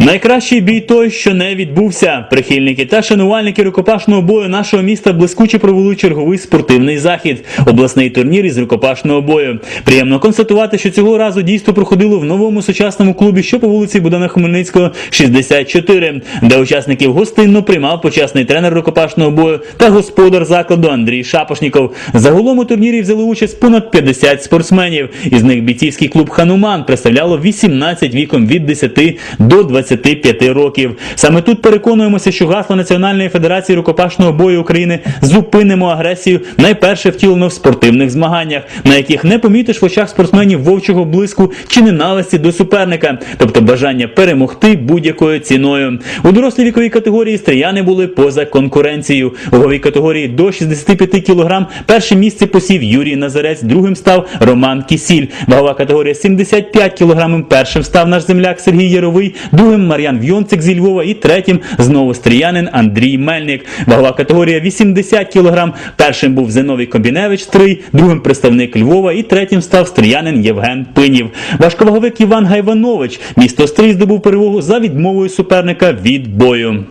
Найкращий бій той, що не відбувся. Прихильники та шанувальники рукопашного бою нашого міста блискуче провели черговий спортивний захід, обласний турнір із рукопашного бою. Приємно констатувати, що цього разу дійство проходило в новому сучасному клубі, що по вулиці Богдана Хмельницького, 64, де учасників гостинно приймав почесний тренер рукопашного бою та господар закладу Андрій Шапошніков. Загалом у турнірі взяли участь понад 50 спортсменів. Із них бійцівський клуб Хануман представляло 18 віком від 10 до 25 років. Саме тут переконуємося, що гасло Національної федерації рукопашного бою України зупинимо агресію найперше втілено в спортивних змаганнях, на яких не помітиш в очах спортсменів вовчого блиску чи ненависті до суперника, тобто бажання перемогти будь-якою ціною. У дорослій віковій категорії стріяни були поза конкуренцією. У ваговій категорії до 65 кг перше місце посів Юрій Назарець, другим став Роман Кісіль. Вагова категорія 75 кг першим став наш земляк Сергій Яровий, другим Мар'ян Вйонцик зі Львова і третім знову стріянин Андрій Мельник. Вагова категорія 80 кг. Першим був Зиновій Кобіневич, Стрий, другим представник Львова і третім став стріянин Євген Пинів. Важковаговик Іван Гайванович. Місто Стрий здобув перевогу за відмовою суперника від бою.